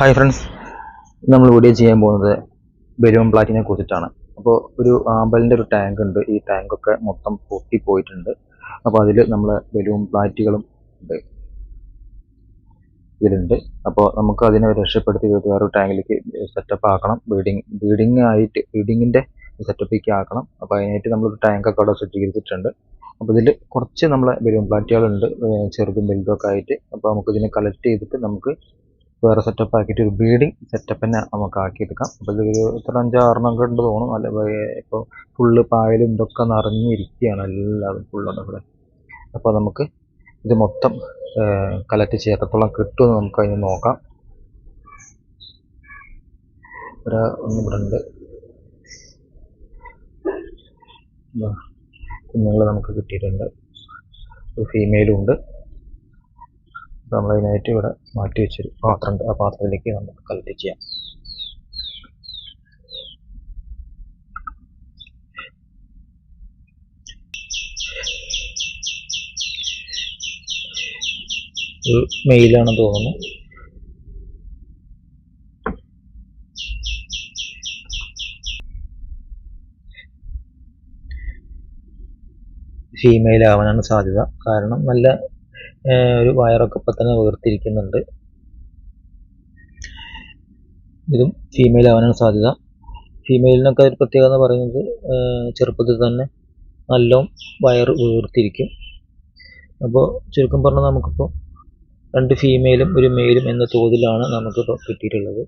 Hi friends നമ്മൾ video ചെയ്യാൻ പോകുന്നത് ബലൂൺ പ്ലാറ്റിനെ കുറിച്ചിട്ടാണ്. അപ്പോൾ ഒരു ആമ്പലിന്റെ ഒരു ടാങ്ക് ഉണ്ട്. ഈ ടാങ്കൊക്കെ മൊത്തം പൊട്ടി പോയിട്ടുണ്ട്. അപ്പോൾ അതിൽ നമ്മൾ ബലൂൺ പ്ലാറ്റുകളും ഉണ്ട്. ഇതിലുണ്ട്. അപ്പോൾ നമുക്ക് അതിനെ രക്ഷപ്പെടുത്തി വേറൊരു ടാങ്കിലേക്ക് സെറ്റപ്പ് ആക്കണം. ബീഡിങ് ബീഡിങ് ആയിട്ട് ബീഡിങ്ങിന്റെ സെറ്റപ്പിലേക്ക് ആക്കണം. അപ്പോൾ അതിനായിട്ട് നമ്മളൊരു ടാങ്കൊക്കെ അവിടെ സജ്ജീകരിച്ചിട്ടുണ്ട്. അപ്പോൾ ഇതിൽ കുറച്ച് നമ്മളെ ബലൂൺ പ്ലാറ്റുകളുണ്ട് ചെറുതും വലുതും ഒക്കെ ആയിട്ട്. അപ്പോൾ നമുക്ക് ഇതിനെ കളക്ട് ചെയ്തിട്ട് നമുക്ക് വേറെ സെറ്റപ്പ് ആക്കിയിട്ട് ഒരു ബ്രീഡിങ് സെറ്റപ്പ് തന്നെ നമുക്ക് ആക്കിയെടുക്കാം. അപ്പോൾ ഇത് ഇത്ര അഞ്ചാറെണ്ണം ഉണ്ട് തോന്നുന്നു. അല്ല ഇപ്പോൾ ഫുള്ള് പായലും ഇതൊക്കെ നിറഞ്ഞിരിക്കുകയാണ് എല്ലാതും ഫുള്ളുണ്ട് ഇവിടെ. അപ്പോൾ നമുക്ക് ഇത് മൊത്തം കലക്ട് ചെയ്യത്തോളം കിട്ടുമെന്ന് നമുക്ക് അതിന് നോക്കാം. ഇവിടെ ഒന്ന് ഇവിടെ ഉണ്ട്. കുഞ്ഞുങ്ങൾ നമുക്ക് കിട്ടിയിട്ടുണ്ട്. ഒരു ഫീമെയിലും ഉണ്ട്. നമ്മളതിനായിട്ട് ഇവിടെ മാറ്റി വെച്ചൊരു പാത്രമുണ്ട് ആ പാത്രത്തിലേക്ക് നമുക്ക് കളക്ട് ചെയ്യാം. ഒരു മെയിലാണെന്ന് തോന്നുന്നു. ഫീമെയിൽ ആവാനാണ് സാധ്യത. കാരണം നല്ല ഒരു വയറൊക്കെ ഇപ്പം തന്നെ വേർത്തിരിക്കുന്നുണ്ട് ഇതും ഫീമെയിൽ ആവാനാണ് സാധ്യത. ഫീമെയിലിനൊക്കെ ഒരു പ്രത്യേകത എന്ന് പറയുന്നത് ചെറുപ്പത്തിൽ തന്നെ നല്ലോണം വയറ് വീർത്തിരിക്കും അപ്പോൾ ചുരുക്കം പറഞ്ഞാൽ നമുക്കിപ്പോൾ രണ്ട് ഫീമെയിലും ഒരു മെയിലും എന്ന തോതിലാണ് നമുക്കിപ്പോൾ കിട്ടിയിട്ടുള്ളത്.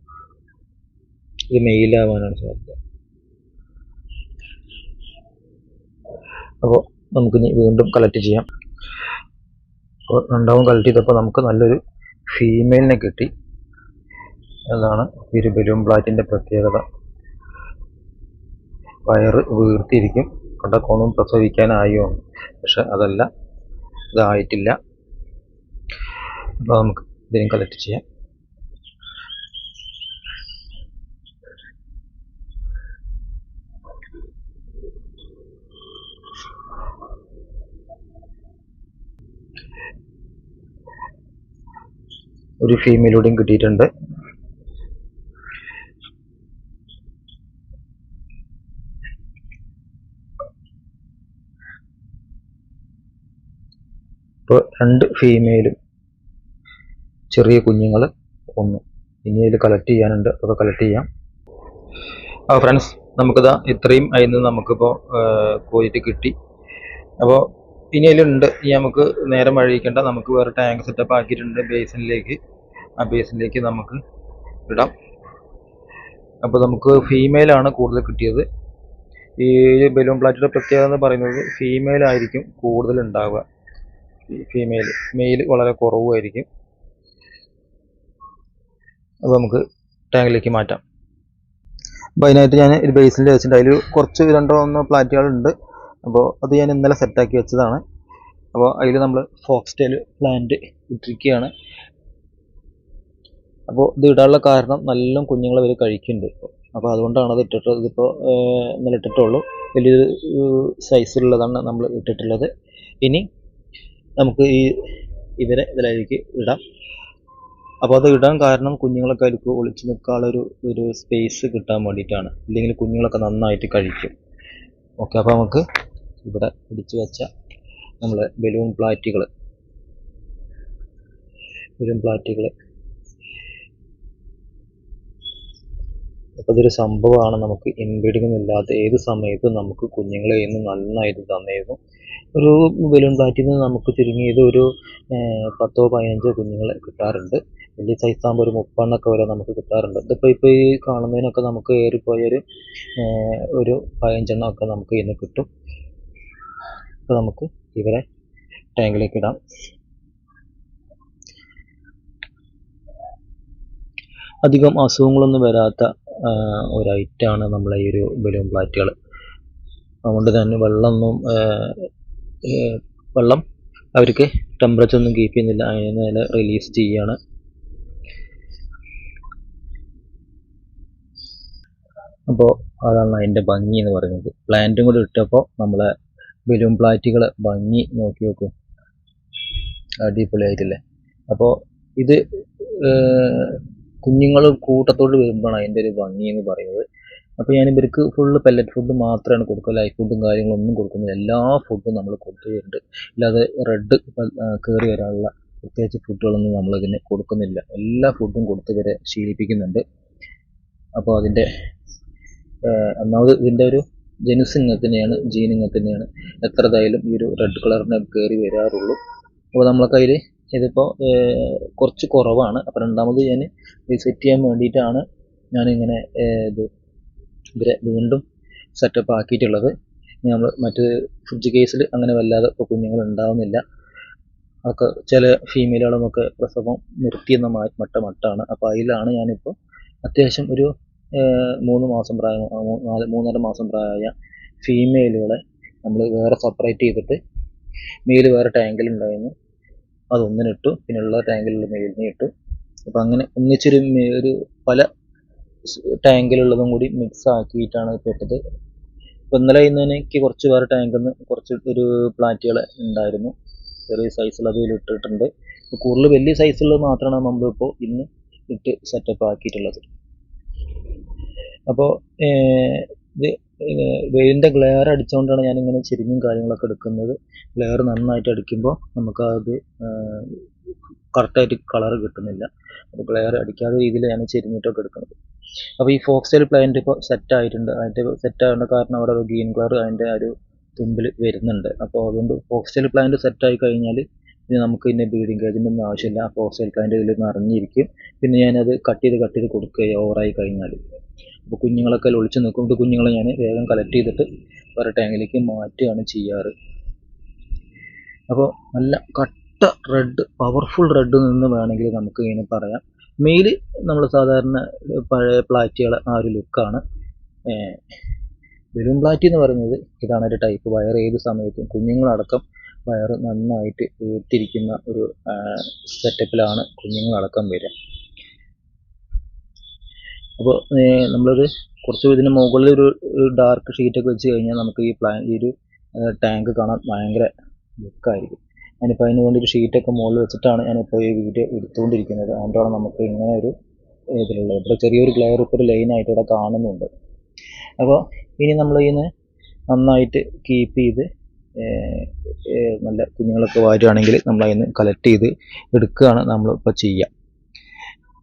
ഇത് മെയിലാവാനാണ് സാധ്യത. അപ്പോൾ നമുക്കിനി വീണ്ടും കളക്ട് ചെയ്യാം. രണ്ടാമത് കളക്ട് ചെയ്തപ്പോൾ നമുക്ക് നല്ലൊരു ഫീമെയിലിനെ കിട്ടി. അതാണ് ഈ ഒരു ബലൂൺ ബ്ലാറ്റിന്റെ പ്രത്യേകത. വയറ് വീർത്തിയിരിക്കും കണ്ട കോണും പ്രസവിക്കാനായോ പക്ഷെ അതല്ല ഇതായിട്ടില്ല. അപ്പോൾ നമുക്ക് ഇതിനും കളക്ട് ചെയ്യാം. ഒരു ഫീമെയിലൂടെയും കിട്ടിയിട്ടുണ്ട്. ഇപ്പോൾ രണ്ട് ഫീമെയിലും ചെറിയ കുഞ്ഞുങ്ങൾ ഒന്ന്. ഇനി ഇതിൽ കളക്ട് ചെയ്യാനുണ്ട്. അതൊക്കെ കളക്ട് ചെയ്യാം. ആ ഫ്രണ്ട്സ് നമുക്കിതാ ഇത്രയും അതിൽ നിന്ന് നമുക്കിപ്പോൾ കോഴിട്ട് കിട്ടി. അപ്പോൾ ഇനി അതിലുണ്ട്. ഇനി നമുക്ക് നേരം വഴിയിക്കേണ്ട നമുക്ക് വേറെ ടാങ്ക് സെറ്റപ്പ് ആക്കിയിട്ടുണ്ട് ബേസിനിലേക്ക് ആ ബേസിലേക്ക് നമുക്ക് ഇടാം അപ്പോൾ നമുക്ക് ഫീമെയിലാണ് കൂടുതൽ കിട്ടിയത്. ഈ ബലൂൺ പ്ലാറ്റിയുടെ പ്രത്യേകത എന്ന് പറയുന്നത് ഫീമെയിൽ ആയിരിക്കും കൂടുതൽ ഉണ്ടാവുക. ഫീമെയിൽ മെയിൽ വളരെ കുറവുമായിരിക്കും. അപ്പോൾ നമുക്ക് ടാങ്കിലേക്ക് മാറ്റാം. അപ്പോൾ അതിനായിട്ട് ഞാൻ ഒരു ബേസിൽ വെച്ചിട്ടുണ്ട്. അതിൽ കുറച്ച് രണ്ടോ ഒന്നോ പ്ലാറ്റുകളുണ്ട് അപ്പോൾ അത് ഞാൻ ഇന്നലെ സെറ്റാക്കി വെച്ചതാണ്. അപ്പോൾ അതിൽ നമ്മൾ ഫോക്സ് ടെയിൽ പ്ലാന്റ് ഇട്ടിരിക്കുകയാണ്. അപ്പോൾ ഇത് ഇടാനുള്ള കാരണം നല്ല കുഞ്ഞുങ്ങൾ അവർ കഴിക്കുന്നുണ്ട്. ഇപ്പോൾ അപ്പോൾ അതുകൊണ്ടാണ് അത് ഇട്ടിട്ട് ഇതിപ്പോൾ ഇന്നലെ ഇട്ടിട്ടുള്ളൂ വലിയൊരു സൈസിലുള്ളതാണ് നമ്മൾ ഇട്ടിട്ടുള്ളത്. ഇനി നമുക്ക് ഈ ഇവരെ ഇതിലേക്ക് ഇടാം. അപ്പോൾ അത് ഇടാൻ കാരണം കുഞ്ഞുങ്ങളൊക്കെ അതിലേക്ക് ഒളിച്ചു നിൽക്കാനുള്ളൊരു ഒരു സ്പേസ് കിട്ടാൻ വേണ്ടിയിട്ടാണ്. ഇല്ലെങ്കിൽ കുഞ്ഞുങ്ങളൊക്കെ നന്നായിട്ട് കഴിക്കും. ഓക്കെ അപ്പോൾ നമുക്ക് ഇവിടെ പിടിച്ചു വെച്ച നമ്മൾ ബലൂൺ പ്ലാറ്റുകൾ ബലൂൺ പ്ലാറ്റുകൾ അപ്പോൾ ഇതൊരു സംഭവമാണ്. നമുക്ക് ഇൻബ്രീഡിംഗ് ഇല്ലാത്ത ഏത് സമയത്തും നമുക്ക് കുഞ്ഞുങ്ങളെ ഇന്ന് നന്നായിട്ട് തന്നിരുന്നു. ഒരു ബലൂൺ ബാറ്റിൽ നിന്ന് നമുക്ക് ചുരുങ്ങിയത് ഒരു പത്തോ പതിനഞ്ചോ കുഞ്ഞുങ്ങളെ കിട്ടാറുണ്ട്. വലിയ സൈസ് ആകുമ്പോൾ ഒരു മുപ്പെണ്ണൊക്കെ വരെ നമുക്ക് കിട്ടാറുണ്ട്. ഇതിപ്പോൾ ഇപ്പോൾ ഈ കാണുന്നതിനൊക്കെ നമുക്ക് ഏറിപ്പോയൊരു ഒരു പതിനഞ്ചെണ്ണമൊക്കെ നമുക്ക് ഇന്ന് കിട്ടും. അപ്പോൾ നമുക്ക് ഇവരെ ടാങ്കിലേക്ക് ഇടാം. അധികം അസുഖങ്ങളൊന്നും വരാത്ത ഒരു ഐറ്റമാണ് നമ്മളെ ഈ ഒരു ബലൂൺ ഫ്ലാറ്റുകൾ അതുകൊണ്ട് തന്നെ വെള്ളമൊന്നും വെള്ളം അവർക്ക് ടെമ്പറേച്ചർ ഒന്നും കീപ്പ് ചെയ്യുന്നില്ല. അതിന് നേരെ റിലീസ് ചെയ്യാണ്. അപ്പോൾ അതാണ് അതിന്റെ ഭംഗി എന്ന് പറയുന്നത്. പ്ലാന്റും കൂടി ഇട്ടപ്പോൾ നമ്മളെ ബലൂൺ പ്ലാറ്റുകൾ ഭംഗി നോക്കി നോക്കും. അടിപൊളിയായിട്ടില്ലേ? അപ്പോൾ ഇത് കുഞ്ഞുങ്ങൾ കൂട്ടത്തോട് വരുമ്പോഴാണ് അതിന്റെ ഒരു ഭംഗി എന്ന് പറയുന്നത്. അപ്പോൾ ഞാൻ ഇവർക്ക് ഫുള്ള് പെല്ലറ്റ് ഫുഡ് മാത്രമാണ് കൊടുക്കുക. ലൈഫ് ഫുഡും കാര്യങ്ങളൊന്നും കൊടുക്കുന്നില്ല. എല്ലാ ഫുഡും നമ്മൾ കൊടുക്കുന്നുണ്ട് ഇല്ലാതെ റെഡ് കയറി വരാനുള്ള പ്രത്യേകിച്ച് ഫുഡുകളൊന്നും നമ്മളിതിന് കൊടുക്കുന്നില്ല. എല്ലാ ഫുഡും കൊടുത്ത് ഇവരെ ശീലിപ്പിക്കുന്നുണ്ട്. അപ്പോൾ അതിന്റെ ഒന്നാമത് ഇതിന്റെ ഒരു ജനുസ് തന്നെയാണ് ജീൻ ഇങ്ങനെ തന്നെയാണ്. എത്ര ഇതായാലും ഈ ഒരു റെഡ് കളറിനെ കയറി വരാറുള്ളൂ. അപ്പോൾ നമ്മളെ കയ്യിൽ ഇതിപ്പോൾ കുറച്ച് കുറവാണ്. അപ്പോൾ രണ്ടാമത് ഞാൻ റീസെറ്റ് ചെയ്യാൻ വേണ്ടിയിട്ടാണ് ഞാനിങ്ങനെ ഇത് ഇവരെ വീണ്ടും സെറ്റപ്പ് ആക്കിയിട്ടുള്ളത്. നമ്മൾ മറ്റ് ഫ്രിഡ്ജ് കേസിൽ അങ്ങനെ വല്ലാതെ ഇപ്പോൾ കുഞ്ഞുങ്ങൾ ഉണ്ടാവുന്നില്ല അതൊക്കെ ചില ഫീമെയിലുകളുമൊക്കെ പ്രസവം നിർത്തിയെന്ന മട്ട മട്ടാണ്. അപ്പോൾ അതിലാണ് ഞാനിപ്പോൾ അത്യാവശ്യം ഒരു മൂന്ന് മാസം പ്രായം നാല് മൂന്നര മാസം പ്രായമായ ഫീമെയിലുകളെ നമ്മൾ വേറെ സെപ്പറേറ്റ് ചെയ്തിട്ട് മെയിൽ വേറെ ടാങ്കിലുണ്ടായിരുന്നു അതൊന്നിനിട്ടു പിന്നെ ഉള്ള ടാങ്കിലുള്ള മെയിലിനെ ഇട്ടു. അപ്പം അങ്ങനെ ഒന്നിച്ചൊരു ഒരു പല ടാങ്കിലുള്ളതും കൂടി മിക്സ് ആക്കിയിട്ടാണ് പെട്ടത് ഇപ്പം ഇന്നലെ ഇന്ന് എനിക്ക് കുറച്ച് വേറെ ടാങ്കിൽ നിന്ന് കുറച്ച് ഒരു പ്ലാറ്റുകൾ ഉണ്ടായിരുന്നു ചെറിയ സൈസുള്ള ഇട്ടിട്ടുണ്ട്. ഇപ്പോൾ കൂടുതൽ വലിയ സൈസുള്ളത് മാത്രമാണ് നമ്മളിപ്പോൾ ഇന്ന് ഇട്ട് സെറ്റപ്പ് ആക്കിയിട്ടുള്ളത്. അപ്പോൾ ഇത് വെയിലിന്റെ ഗ്ലെയർ അടിച്ചുകൊണ്ടാണ് ഞാനിങ്ങനെ ചെരിഞ്ഞും കാര്യങ്ങളൊക്കെ എടുക്കുന്നത്. ഗ്ലെയർ നന്നായിട്ട് അടിക്കുമ്പോൾ നമുക്കത് കറക്റ്റായിട്ട് കളർ കിട്ടുന്നില്ല. അപ്പോൾ ഗ്ലെയർ അടിക്കാത്ത രീതിയിൽ ഞാൻ ചെരിഞ്ഞിട്ടൊക്കെ എടുക്കുന്നത്. അപ്പോൾ ഈ ഫോക്സ്റ്റൈൽ പ്ലാന്റ് ഇപ്പോൾ സെറ്റ് ആയിട്ടുണ്ട്. അതിന്റെ സെറ്റ് ആവേണ്ട കാരണം അവിടെ ഒരു ഗ്രീൻ കളർ അതിന്റെ ഒരു തുമ്പിൽ വരുന്നുണ്ട്. അപ്പോൾ അതുകൊണ്ട് ഫോക്സ്റ്റൈൽ പ്ലാന്റ് സെറ്റ് ആയി കഴിഞ്ഞാൽ ഇനി നമുക്ക് ഇതിന്റെ ബീഡിങ് കേജിന്റെ ഒന്നും ആവശ്യമില്ല. ഫോക്സ്റ്റൈൽ പ്ലാന്റ് ഇതിൽ നിറഞ്ഞിരിക്കും. പിന്നെ ഞാനത് കട്ട് ചെയ്ത് കട്ട് ചെയ്ത് കൊടുക്കുക ഓവറായി കഴിഞ്ഞാൽ അപ്പോൾ കുഞ്ഞുങ്ങളൊക്കെ ഒളിച്ച് നിൽക്കുമ്പോൾ കുഞ്ഞുങ്ങളെ ഞാൻ വേഗം കളക്ട് ചെയ്തിട്ട് വേറെ ടാങ്കിലേക്ക് മാറ്റുകയാണ് ചെയ്യാറ്. അപ്പോൾ നല്ല കട്ട റെഡ് പവർഫുൾ റെഡ് നിന്ന് വേണമെങ്കിൽ നമുക്ക് ഇതിനെ പറയാം. മെയിൽ നമ്മൾ സാധാരണ പഴയ പ്ലാറ്റുകൾ ആ ഒരു ലുക്കാണ് ബലൂൺ പ്ലാറ്റി എന്ന് പറയുന്നത് ഇതാണ് ഒരു ടൈപ്പ് വയർ ഏത് സമയത്തും കുഞ്ഞുങ്ങളടക്കം വയർ നന്നായിട്ട് വീർത്തിരിക്കുന്ന ഒരു സെറ്റപ്പിലാണ് കുഞ്ഞുങ്ങളടക്കം വരിക. അപ്പോൾ നമ്മളൊരു കുറച്ച് ഇതിന് മുകളിൽ ഒരു ഡാർക്ക് ഷീറ്റൊക്കെ വെച്ച് കഴിഞ്ഞാൽ നമുക്ക് ഈ പ്ലാൻ ഈ ഒരു ടാങ്ക് കാണാൻ ഭയങ്കര ലുക്കായിരിക്കും ഞാനിപ്പോൾ അതിന് വേണ്ടി ഒരു ഷീറ്റൊക്കെ മുകളിൽ വെച്ചിട്ടാണ് ഞാനിപ്പോൾ ഈ വീഡിയോ എടുത്തുകൊണ്ടിരിക്കുന്നത്. അതുകൊണ്ടാണ് നമുക്ക് ഇങ്ങനെ ഒരു ഇതിലുള്ളത്. ഇവിടെ ചെറിയൊരു ഗ്ലെയർ ഇപ്പോൾ ഒരു ലൈനായിട്ട് ഇവിടെ കാണുന്നുണ്ട്. അപ്പോൾ ഇനി നമ്മൾ ഇതിന് നന്നായിട്ട് കീപ്പ് ചെയ്ത് നല്ല കുഞ്ഞുങ്ങളൊക്കെ വരുവാണെങ്കിൽ നമ്മൾ അതിന് കളക്ട് ചെയ്ത് എടുക്കുകയാണ് നമ്മളിപ്പോൾ ചെയ്യുക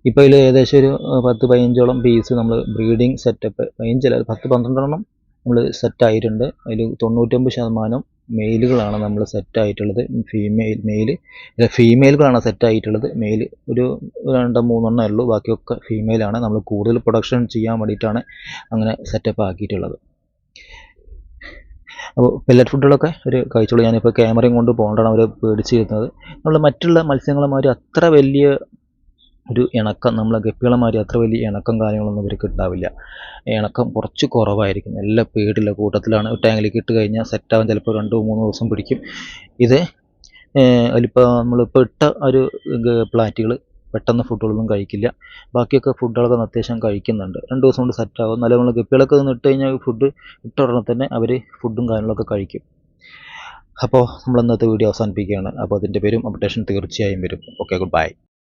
ഇപ്പോൾ ഇതിൽ ഏകദേശം ഒരു പത്ത് പതിനഞ്ചോളം പീസ് നമ്മൾ ബ്രീഡിങ് സെറ്റപ്പ് പതിനഞ്ചല്ല പത്ത് പന്ത്രണ്ടെണ്ണം നമ്മൾ സെറ്റായിട്ടുണ്ട് അതിൽ തൊണ്ണൂറ്റൊമ്പത് ശതമാനം മെയിലുകളാണ് നമ്മൾ സെറ്റായിട്ടുള്ളത് ഫീമെയിൽ മെയിൽ ഫീമെയിലുകളാണ് സെറ്റായിട്ടുള്ളത് മെയിൽ ഒരു രണ്ടോ മൂന്നെണ്ണേ ഉള്ളൂ. ബാക്കിയൊക്കെ ഫീമെയിലാണ് നമ്മൾ കൂടുതൽ പ്രൊഡക്ഷൻ ചെയ്യാൻ വേണ്ടിയിട്ടാണ് അങ്ങനെ സെറ്റപ്പ് ആക്കിയിട്ടുള്ളത്. അപ്പോൾ പെല്ലറ്റ് ഫുഡുകളൊക്കെ ഒരു കഴിച്ചോളൂ. ഞാനിപ്പോൾ ക്യാമറയും കൊണ്ട് പോകേണ്ടതാണ് അവർ പേടിച്ചിരുന്നത് നമ്മൾ മറ്റുള്ള മത്സ്യങ്ങളെമാതിരി അത്ര വലിയ ഒരു ഇണക്കം നമ്മളെ ഗപ്പികളെമാതിരി അത്ര വലിയ ഇണക്കം കാര്യങ്ങളൊന്നും ഇവർക്ക് ഉണ്ടാവില്ല. ഇണക്കം കുറച്ച് കുറവായിരിക്കും. നല്ല പേടിയുള്ള കൂട്ടത്തിലാണ്. ടാങ്കിലേക്ക് ഇട്ട് കഴിഞ്ഞാൽ സെറ്റാവാൻ ചിലപ്പോൾ രണ്ട് മൂന്ന് ദിവസം പിടിക്കും. ഇത് അതിലിപ്പോൾ നമ്മളിപ്പോൾ ഇട്ട ഒരു പ്ലാറ്റുകൾ പെട്ടെന്ന് ഫുഡുകളൊന്നും കഴിക്കില്ല. ബാക്കിയൊക്കെ ഫുഡുകളൊക്കെ അത്യാവശ്യം കഴിക്കുന്നുണ്ട്. രണ്ട് ദിവസം കൊണ്ട് സെറ്റാകും നല്ല നമ്മൾ ഗപ്പികളൊക്കെ ഇട്ട് കഴിഞ്ഞാൽ ഫുഡ് ഇട്ട ഉടനെ തന്നെ അവർ ഫുഡും കാര്യങ്ങളൊക്കെ കഴിക്കും. അപ്പോൾ നമ്മൾ ഇന്നത്തെ വീഡിയോ അവസാനിപ്പിക്കുകയാണ്. അപ്പോൾ അതിന്റെ പേരും അപ്ഡേഷൻ തീർച്ചയായും വരും. Okay goodbye.